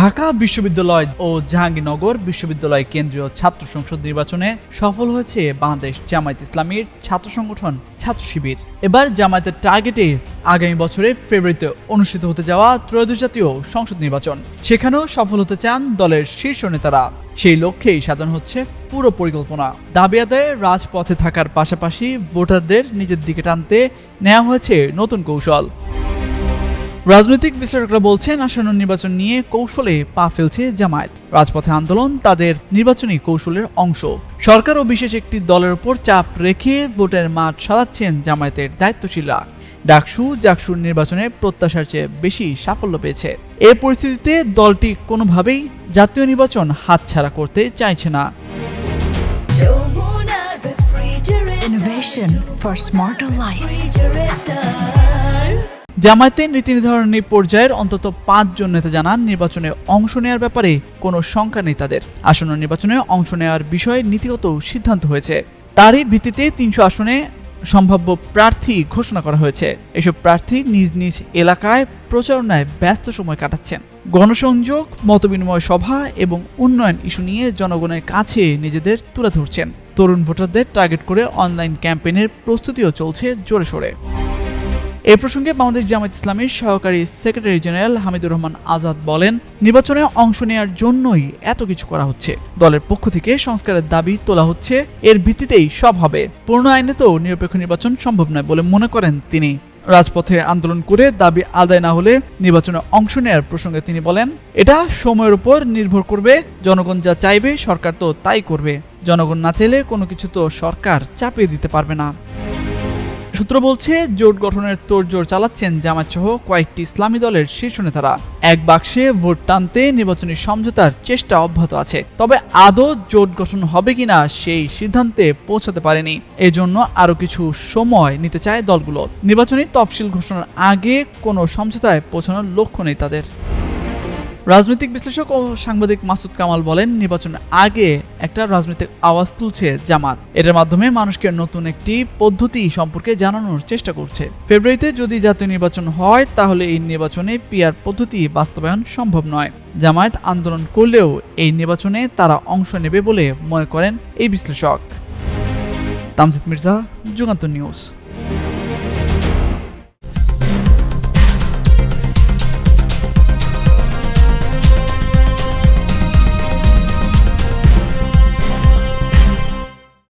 ঢাকা বিশ্ববিদ্যালয় ও জাহাঙ্গীরনগর বিশ্ববিদ্যালয় কেন্দ্রীয় ছাত্র সংসদ নির্বাচনে সফল হয়েছে বাংলাদেশ জামায়াত ইসলামীর ছাত্র সংগঠন ছাত্র শিবির। এবার জামায়াতের টার্গেটে আগামী বছরে ফেব্রুয়ারিতে অনুষ্ঠিত হতে যাওয়া ত্রয়োদশ জাতীয় সংসদ নির্বাচন। সেখানেও সফল হতে চান দলের শীর্ষ নেতারা। সেই লক্ষ্যেই সাজানো হচ্ছে পুরো পরিকল্পনা। দাবি আদায়ে রাজপথে থাকার পাশাপাশি ভোটারদের নিজের দিকে টানতে নেওয়া হয়েছে নতুন কৌশল। রাজনৈতিক বিশ্লেষকরা বলছেন আসন্ন নির্বাচন নিয়ে কৌশলে পা ফেলছে জামায়াত। রাজপথে আন্দোলন তাদের নির্বাচনী কৌশলের অংশ। সরকার ও বিশেষ একটি দলের উপর চাপ রেখে ভোটের মাঠ সাজাচ্ছেন জামায়াতের দায়িত্বশীলরা। ডাকসু জাকসুর নির্বাচনে প্রত্যাশার চেয়ে বেশি সাফল্য পেয়েছে। এ পরিস্থিতিতে দলটি কোনোভাবেই জাতীয় নির্বাচন হাতছাড়া করতে চাইছে না। Innovation for smarter life. জামায়াতের নীতি নির্ধারণী পর্যায়ের অন্তত পাঁচজন নেতা জানান নির্বাচনে অংশ নেওয়ার ব্যাপারে কোনো শঙ্কা নেই তাদের। আসন্ন নির্বাচনে অংশ নেওয়ার বিষয়ে নীতিগত সিদ্ধান্ত হয়েছে। তারই ভিত্তিতে তিনশো আসনে সম্ভাব্য প্রার্থী ঘোষণা করা হয়েছে। এসব প্রার্থী নিজ নিজ এলাকায় প্রচারণায় ব্যস্ত সময় কাটাচ্ছেন। গণসংযোগ, মতবিনিময় সভা এবং উন্নয়ন ইস্যু নিয়ে জনগণের কাছে নিজেদের তুলে ধরছেন। তরুণ ভোটারদের টার্গেট করে অনলাইন ক্যাম্পেইনের প্রস্তুতিও চলছে জোরে সোরে। এ প্রসঙ্গে বাংলাদেশ জামায়াত ইসলামীর সহকারী সেক্রেটারি জেনারেল হামিদুর রহমান আজাদ বলেন, নির্বাচনে অংশ নেওয়ার জন্যই এত কিছু করা হচ্ছে। দলের পক্ষ থেকে সংস্কারের দাবি তোলা হচ্ছে, এর ভিত্তিতেই সব হবে। পূর্ণ আইনে তো নিরপেক্ষ নির্বাচন সম্ভব নয় বলে মনে করেন তিনি। রাজপথে আন্দোলন করে দাবি আদায় না হলে নির্বাচনে অংশ নেয়ার প্রসঙ্গে তিনি বলেন, এটা সময়ের উপর নির্ভর করবে, জনগণ যা চাইবে সরকার তো তাই করবে। জনগণ না চাইলে কোনো কিছু তো সরকার চাপিয়ে দিতে পারবে না। সূত্র বলছে, জোট গঠনের তোড়জোড় চালাচ্ছেন জামাত সহ কয়েকটি ইসলামী দলের শীর্ষ নেতারা। এক বাক্সে ভোট টানতে নির্বাচনী সমঝোতার চেষ্টা অব্যাহত আছে। তবে আদৌ জোট গঠন হবে কিনা সেই সিদ্ধান্তে পৌঁছাতে পারেনি। এজন্য আরও কিছু সময় নিতে চায় দলগুলো। নির্বাচনী তফসিল ঘোষণার আগে কোনো সমঝোতায় পৌঁছানোর লক্ষ্য নেই তাদের। রাজনৈতিক বিশ্লেষক ও সাংবাদিক মাসুদ কামাল বলেন, নির্বাচনের আগে একটা রাজনৈতিক আওয়াজ তুলছে জামাত। এটার মাধ্যমে মানুষকে নতুন একটি পদ্ধতি সম্পর্কে জানানোর চেষ্টা করছে। ফেব্রুয়ারিতে যদি জাতীয় নির্বাচন হয়, তাহলে এই নির্বাচনে পিয়ার পদ্ধতি বাস্তবায়ন সম্ভব নয়। জামায়াত আন্দোলন করলেও এই নির্বাচনে তারা অংশ নেবে বলে মনে করেন এই বিশ্লেষক। তামজিদ মির্জা যুগান্ত নিউজ।